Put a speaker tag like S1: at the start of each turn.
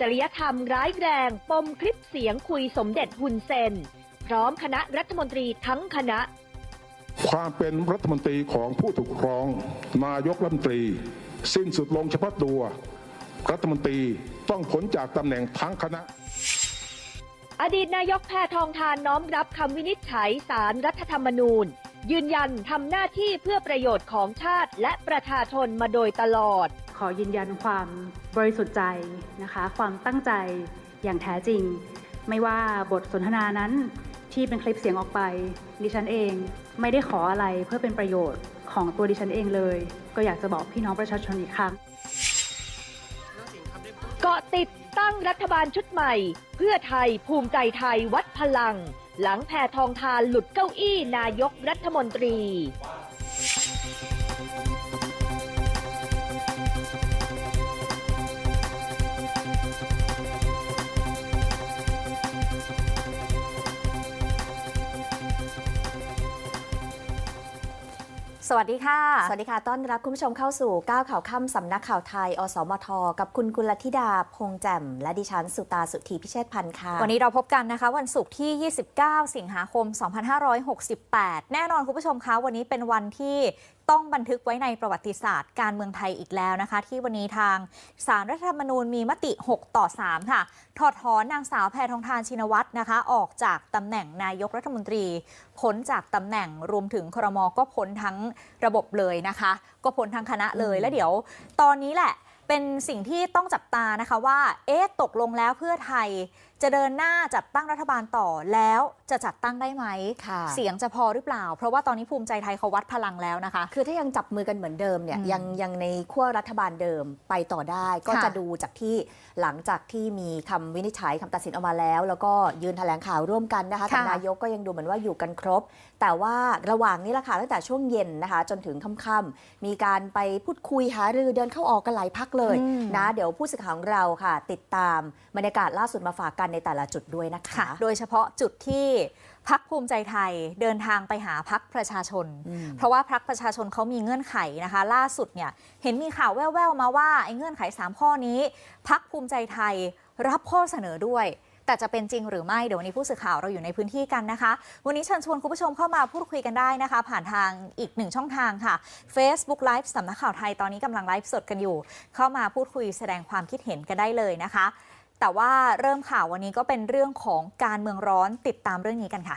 S1: จริยธรรมร้ายแรง ปมคลิปเสียงคุยสมเด็จฮุนเซน พร้อมคณะรัฐมนตรีทั้งคณะ
S2: ความเป็นรัฐมนตรีของผู้ถูกร้อง นายกรัฐมนตรี สิ้นสุดลงเฉพาะตัว รัฐมนตรีต้องพ้นจากตำแหน่งทั้งคณะ
S1: อดีตนายกแพทองทานน้อมรับคำวินิจฉัยสารรัฐธรรมนูญ ยืนยันทำหน้าที่เพื่อประโยชน์ของชาติและประชาชนมาโดยตลอด
S3: ขอยืนยันความบริสุทธิ์ใจนะคะ ความตั้งใจอย่างแท้จริง ไม่ว่าบทสนทนานั้นที่เป็นคลิปเสียงออกไป ดิฉันเองไม่ได้ขออะไรเพื่อเป็นประโยชน์ของตัวดิฉันเองเลย ก็อยากจะบอกพี่น้องประชาชนอีกครั้ง
S1: เกาะติดตั้งรัฐบาลชุดใหม่ เพื่อไทยภูมิใจไทยวัดพลัง หลังแพทองทานหลุดเก้าอี้นายกรัฐมนตรี
S4: สวัสดีค่ะ
S5: สวัสดีค่ะ ต้อนรับคุณผู้ชมเข้าสู่ก้าวข่าวค่ำสำนักข่าวไทย อสมท กับคุณกุลธิดา พงษ์แจ่ม และดิฉัน สุตาสุธีพิเชษพันธ์ค่ะ
S4: วันนี้เราพบกันนะคะ วันศุกร์ที่ 29 สิงหาคม 2568 แน่นอนคุณผู้ชมคะ วันนี้เป็นวันที่ต้องบันทึกไว้ในประวัติศาสตร์การเมืองไทยอีกแล้วนะคะ ที่วันนี้ทางสารรัฐธรรมนูญมีมติ 6 ต่อ 3 ค่ะ ถอดถอนนางสาวแพทองทานชินวัตรนะคะ ออกจากตำแหน่งนายกรัฐมนตรีพ้นจากตำแหน่งรวมถึงครมก็พ้นทั้งระบบเลยนะคะ ก็พ้นทั้งคณะเลยแล้วเดี๋ยว ตอนนี้แหละเป็นสิ่งที่ต้องจับตานะคะว่าเอ๊ะตกลงแล้วเพื่อไทย จะเดินหน้าจัดตั้งรัฐบาลต่อแล้วจะจัดตั้งได้ไหม
S5: ค่ะ
S4: เสียงจะพอหรือเปล่า เพราะว่าตอนนี้ภูมิใจไทยเขาวัดพลังแล้วนะคะ
S5: คือถ้ายังจับมือกันเหมือนเดิมเนี่ย
S4: อืม
S5: ยังยังในขั้วรัฐบาลเดิมไปต่อได้ ก็
S4: ค่ะ
S5: จะดูจากที่หลังจากที่มีคำวินิจฉัยคำตัดสินออกมาแล้ว แล้วก็ยืนแถลงข่าวร่วมกันนะคะกับ
S4: ค่ะ
S5: นายกก็ยังดูเหมือนว่าอยู่กันครบ แต่ว่าระหว่างนี้แหละค่ะตั้งแต่ช่วงเย็นนะคะ จนถึงค่ำๆมีการไปพูดคุยหารือเดินเข้าออกกันหลายพักเลย
S4: อืม
S5: นะเดี๋ยวผู้สื่อข่าวของเราค่ะ ติดตามบรรยากาศล่าสุดมาฝากกันในแต่ละจุดด้วยนะคะ
S4: ค่ะโดยเฉพาะจุดที่พักภูมิใจไทยเดินทางไปหาพักประชาชน
S5: อืม
S4: เพราะว่าพักประชาชนเขามีเงื่อนไขนะคะ ล่าสุดเนี่ยเห็นมีข่าวแว่วๆมาว่าไอ้เงื่อนไข 3 ข้อนี้ พักภูมิใจไทยรับข้อเสนอด้วย แต่จะเป็นจริงหรือไม่ เดี๋ยววันนี้ผู้สื่อข่าวเราอยู่ในพื้นที่กันนะคะ วันนี้เชิญชวนคุณผู้ชมเข้ามาพูดคุยกันได้นะคะ ผ่านทางอีกหนึ่งช่องทางค่ะ Facebook Live สำนักข่าวไทยตอนนี้กำลังไลฟ์สดกันอยู่ เข้ามาพูดคุยแสดงความคิดเห็นกันได้เลยนะคะ แต่ว่าเริ่มข่าววันนี้ก็เป็นเรื่องของการเมืองร้อนติดตามเรื่องนี้กันค่ะ